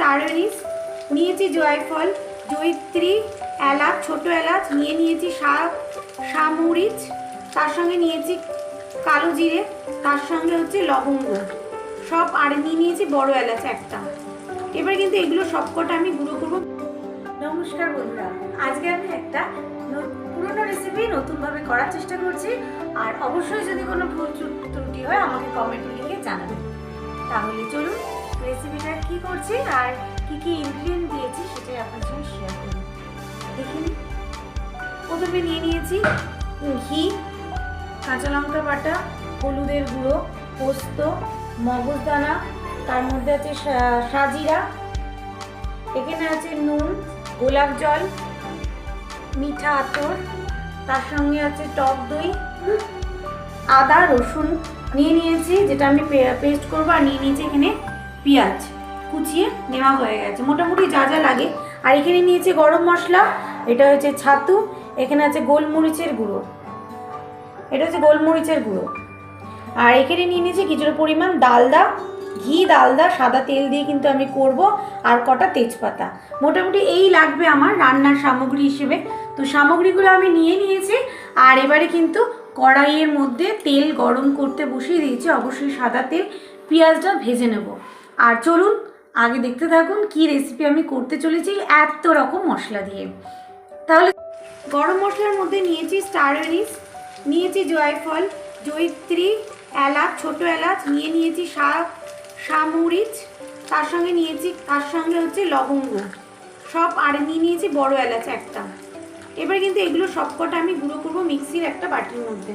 Star anise নিয়েছি জয়ফল, জয়িত্রী, এলাচ, ছোট এলাচ, নিয়ে নিয়েছি সামরিচ, তার সঙ্গে নিয়েছি কালো জিরে, তার সঙ্গে হচ্ছে লবঙ্গ। সব আর নিয়ে নিয়েছি বড় এলাচ একটা। এবার কিন্তু এগুলো সবকটা আমি গুঁড়ো করব। নমস্কার বন্ধুরা, আজকে আমি একটা পুরনো রেসিপি নতুনভাবে করার চেষ্টা করছি। আর অবশ্যই যদি কোনো ভুল ত্রু- ত্রুটি হয়, আমাকে কমেন্টে লিখে জানাবেন। তাহলে চলুন রেসিপিটা কি করছি আর কি কি ইনগ্রিডিয়েন্ট দিয়েছি সেটাই আপনার সঙ্গে শেয়ার করুন দেখুন প্রথমে নিয়ে নিয়েছি ঘি, কাঁচা লঙ্কা বাটা, হলুদের গুঁড়ো, পোস্ত মগজদানা তার মধ্যে আছে সাজিরা, এখানে আছে নুন, গোলাপ জল, মিঠা আতর, তার সঙ্গে আছে টক দই, আদা, রসুন। নিয়ে নিয়েছি, যেটা আমি পেস্ট করব আর নিয়ে নিয়েছি এখানে পেঁয়াজ কুচিয়ে নেওয়া হয়ে গেছে। মোটামুটি যা যা লাগে। আর এখানে নিয়েছি গরম মশলা, এটা হচ্ছে ছাতু, এখানে আছে গোলমরিচের গুঁড়ো। এটা হচ্ছে গোলমরিচের গুঁড়ো। আর এখানে নিয়ে নিয়েছি কিছুটা পরিমাণ ডালদা, ঘি, ডালদা, সাদা তেল দিয়ে কিন্তু আমি করব, আর কটা তেজপাতা। মোটামুটি এই লাগবে আমার রান্নার সামগ্রী হিসেবে। তো সামগ্রীগুলো আমি নিয়ে নিয়েছি, আর এবারে কিন্তু কড়াইয়ের মধ্যে তেল গরম করতে বসিয়ে দিয়েছি, অবশ্যই সাদা তেল। পেঁয়াজটা ভেজে নেব। আর চলুন আগে দেখতে থাকুন কি রেসিপি আমি করতে চলেছি এত রকম মশলা দিয়ে। তাহলে গরম মশলার মধ্যে নিয়েছি স্টার অ্যানিস নিয়েছি জয়ফল, জয়িত্রী, এলাচ, ছোট এলাচ, নিয়ে নিয়েছি সা সামরিচ তার সঙ্গে নিয়েছি, তার সঙ্গে হচ্ছে লবঙ্গ। সব আর নিয়ে নিয়েছি বড় এলাচ একটা। এবার কিন্তু এগুলো সবকটা আমি গুঁড়ো করব মিক্সির একটা বাটির মধ্যে।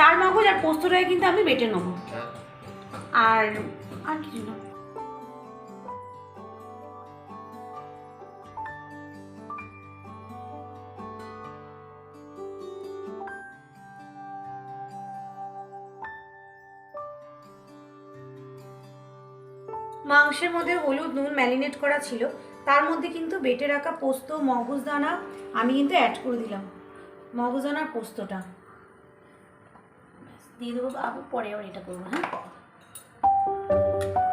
চার মগজ আর পোস্তটাকে কিন্তু আমি বেটে নেব। আর আর কিছু না। মাংসের মধ্যে হলুদ নুন ম্যারিনেট করা ছিল। তার মধ্যে কিন্তু বেটে রাখা পোস্ত মগজদানা আমি কিন্তু অ্যাড করে দিলাম। মগজদানার পোস্তটা। দিয়ে দেবো আবার পরে আবার এটা করব হ্যাঁ?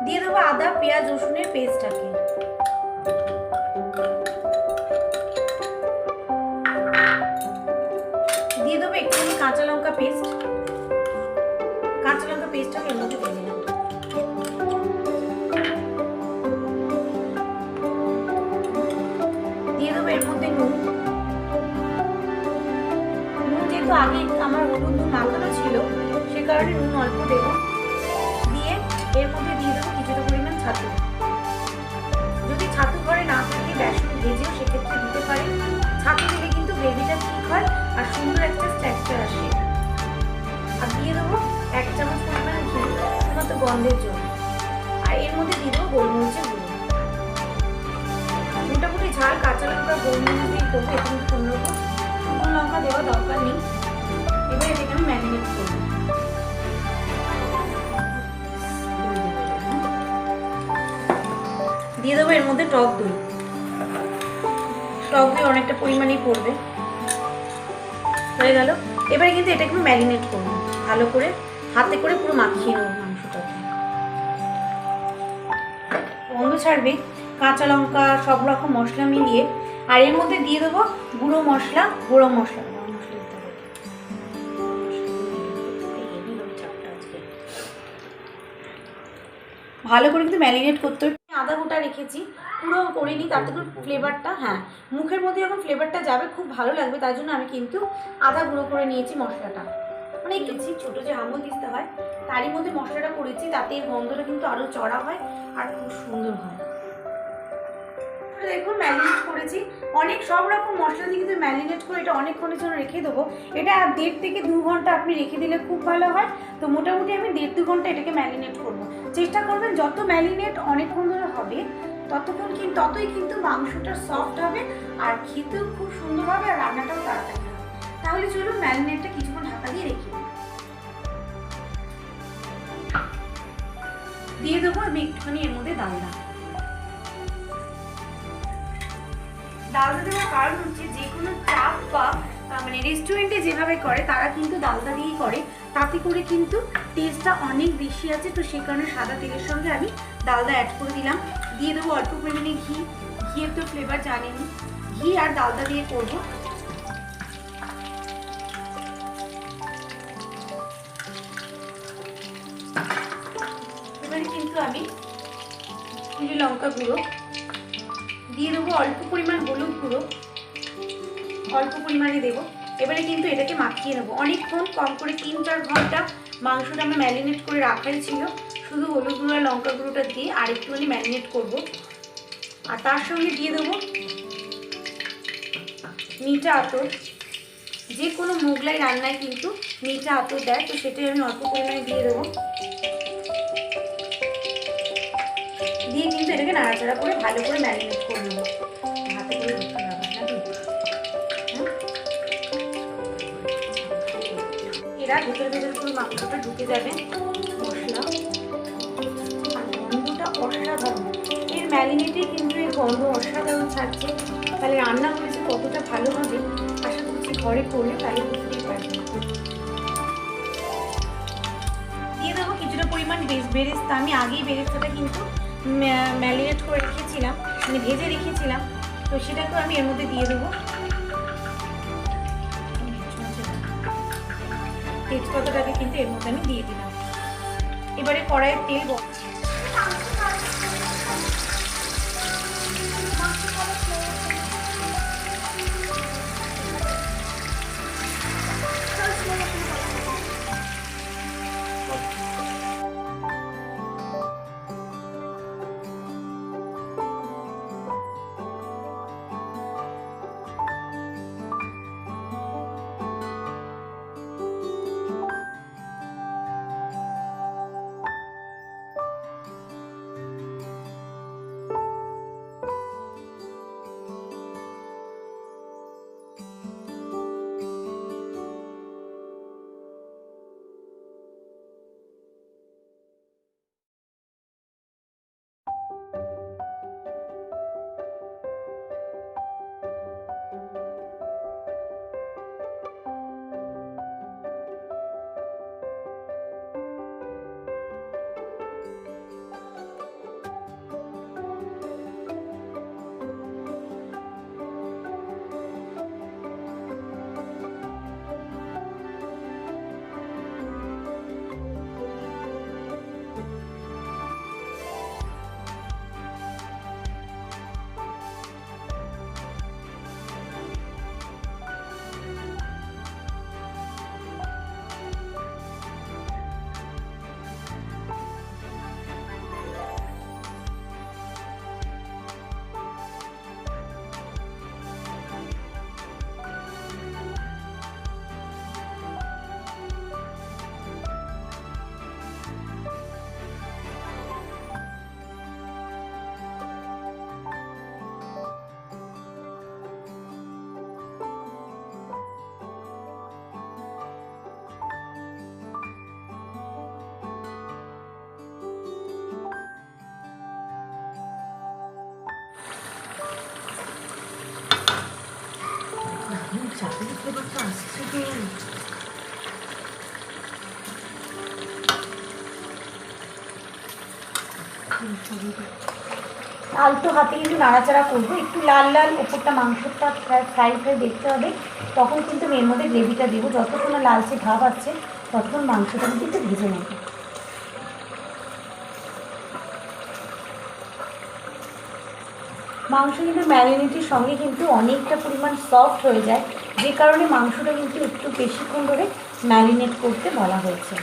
দিয়ে দেবো আদা, পেঁয়াজ, রসুনের পেস্টটাকে। দিয়ে দেবো একটুখানি কাঁচা লঙ্কা পেস্ট। কাঁচা লঙ্কা পেস্টটাকে এর মধ্যে দিয়ে মধ্যে নুন। যেহেতু আগে আমার হলুদ মাখানো ছিল কারণে নুন অল্প দেবো। দিয়ে এর মধ্যে দিয়ে দেবো কিছুটা পরিমাণ ছাতু। যদি ছাতু ঘরে না থাকে, বেসন ভেজেও সেক্ষেত্রে দিতে পারে। ছাতু দিলে কিন্তু গ্রেভিটা ঠিক হয় আর সুন্দর একটা স্ট্রাকচার আসে। আর দিয়ে দেবো এক চামচ পরিমাণ ঘি, শুধুমাত্র গন্ধের জন্য। আর এর মধ্যে দিয়ে দেবো গোলমরিচের গুঁড়ো। মোটামুটি ঝাল, কাঁচা লঙ্কা, গোলমরিচ দিয়ে করব কিন্তু কোনো শুকনো লঙ্কা দেওয়া দরকার নেই। এবার এটাকে আমি দিয়ে দেবো, এর মধ্যে টক দই। টক দই অনেকটা পরিমাণেই পড়বে। হয়ে গেল। এবারে কিন্তু এটা একটু ম্যারিনেট করব। ভালো করে হাতে করে পুরো মাখিয়ে নেব মাংসটাকে। গন্ধ ছাড়বে। কাঁচা লঙ্কা, সব রকম মশলা মিলিয়ে। আর এর মধ্যে দিয়ে দেবো গুঁড়ো মশলা গুঁড়ো মশলা। ভালো করে কিন্তু ম্যারিনেট করতে হবে। আদা গোটা রেখেছি পুরো করিনি তাতে করে ফ্লেভারটা হ্যাঁ। মুখের মধ্যে যখন ফ্লেভারটা যাবে খুব ভালো লাগবে তার জন্য আমি কিন্তু আদা গুঁড়ো করে নিয়েছি মশলাটা। মানে গেছি ছোটো যে হামল দিতে হয় তারই মধ্যে মশলাটা করেছি তাতে গন্ধটা কিন্তু আরও চড়া হয় আর খুব সুন্দর হয়। দেখুন ম্যারিনেট করেছি। অনেক সব রকম মশলা দিয়ে কিন্তু ম্যারিনেট করে এটা অনেকক্ষণের জন্য রেখে দেবো। এটা দেড় থেকে দু ঘণ্টা আপনি রেখে দিলে খুব ভালো হয়। তো মোটামুটি আমি দেড় দু ঘণ্টা এটাকে ম্যারিনেট করব। চেষ্টা করবেন যত ম্যারিনেট অনেকক্ষণ ধরে হবে, ততক্ষণ কিন্তু ততই কিন্তু মাংসটা সফট হবে আর খেতেও খুব সুন্দর হবে আর রান্নাটাও তাড়াতাড়ি হবে। তাহলে চলুন ম্যারিনেটটা কিছুক্ষণ ঢাকা দিয়ে রেখে দিই। দিয়ে দেবো আমি একটুখানি এর মধ্যে ডালডা। ডালদা দেওয়ার কারণ হচ্ছে যে কোনো চাপ বা মানে রেস্টুরেন্টে যেভাবে করে, তারা কিন্তু ডালদা দিয়েই করে। তাতে করে কিন্তু টেস্টটা অনেক বেশি আছে। তো সেই কারণে সাদা তেলের সঙ্গে আমি ডালদা অ্যাড করে দিলাম। দিয়ে দেবো অল্প পরিমাণে ঘি। ঘিয়ের তো ফ্লেভার জানেনি ঘি আর ডালদা দিয়ে করব। এবারে কিন্তু আমি লঙ্কা গুঁড়ো দিয়ে দেবো অল্প পরিমাণ হলুদ গুঁড়ো। অল্প পরিমাণে দেবো। এবারে কিন্তু এটাকে মাখিয়ে নেব। অনেকক্ষণ কম করে তিন, চার ঘণ্টা মাংসটা আমরা ম্যারিনেট করে রাখাই ছিল। শুধু হলুদ গুঁড়ো আর লঙ্কা গুঁড়োটা দিয়ে আর একটুখানি ম্যারিনেট করব। আর তার সঙ্গে দিয়ে দেবো মিঠা আতর। যে কোনো মোগলাই রান্নায় কিন্তু মিঠা আতর দেয়, তো সেটাই আমি অল্প পরিমাণে দিয়ে দেবো। নাড়াচাড়া করে ভালো করে ম্যারিনেট করে নেব। হাতে করে হবে এরা ভেতরে ভেতরে পুরো মাংসটা ঢুকে যাবে। মশলা। অসাধারণ। এর ম্যারিনেটে কিন্তু এর গন্ধ অসাধারণ থাকছে। তাহলে রান্না করেছে কতটা ভালো হবে, আশা করছি ঘরে করলে তাহলে বুঝতেই পারবে দিয়ে দেবো কিছুটা পরিমাণ বেশ- বেরেস্তা। আমি আগেই বেরেস্তাটা কিন্তু ম্যারিনেট করে রেখেছিলাম মানে ভেজে রেখেছিলাম, তো সেটাকেও আমি এর মধ্যে দিয়ে দেবো। তেজপাতাটাকে কিন্তু এর মধ্যে আমি দিয়ে দিলাম। এবারে কড়াইয়ের তেল ব- আলতো হাতে কিন্তু নাড়াচাড়া করব, একটু লাল লাল ওপরটা মাংসটা ফ্রাই ফ্রাই দেখতে হবে। তখন কিন্তু এর মধ্যে গ্রেভিটা দেবো। যতক্ষণ লালচে ভাব আসছে, ততক্ষণ মাংসটা কিন্তু ভেজে নেব। মাংস কিন্তু ম্যারিনেটির সঙ্গে কিন্তু অনেকটা পরিমাণ সফট হয়ে যায়। যে কারণে মাংসটা কিন্তু একটু বেশিক্ষণ ধরে ম্যারিনেট করতে বলা হয়েছে।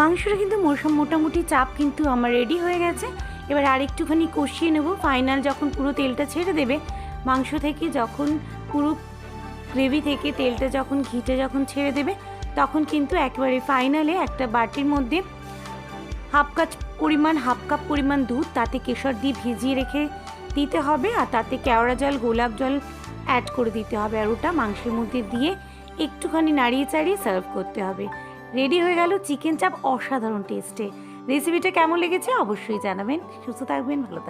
মাংসটা কিন্তু মোটামুটি চাপ কিন্তু আমার রেডি হয়ে গেছে। এবার আরেকটুখানি কষিয়ে নেব। ফাইনাল যখন পুরো তেলটা ছেড়ে দেবে, মাংস থেকে যখন পুরো গ্রেভি থেকে তেলটা যখন ঘিটা যখন ছেড়ে দেবে, তখন কিন্তু একেবারে ফাইনালে একটা বাটির মধ্যে হাফ কাপ পরিমাণ হাফ কাপ পরিমাণ দুধ, তাতে কেশর দিয়ে ভিজিয়ে রেখে দিতে হবে। আর তাতে কেওড়া জল, গোলাপ জল অ্যাড করে দিতে হবে। আর ওটা মাংসের মধ্যে দিয়ে একটুখানি নাড়িয়ে চাড়িয়ে সার্ভ করতে হবে। রেডি হয়ে গেল চিকেন চাপ অসাধারণ টেস্টে রেসিপিটা কেমন লেগেছে অবশ্যই জানাবেন। সুস্থ থাকবেন, ভালো থাকবেন।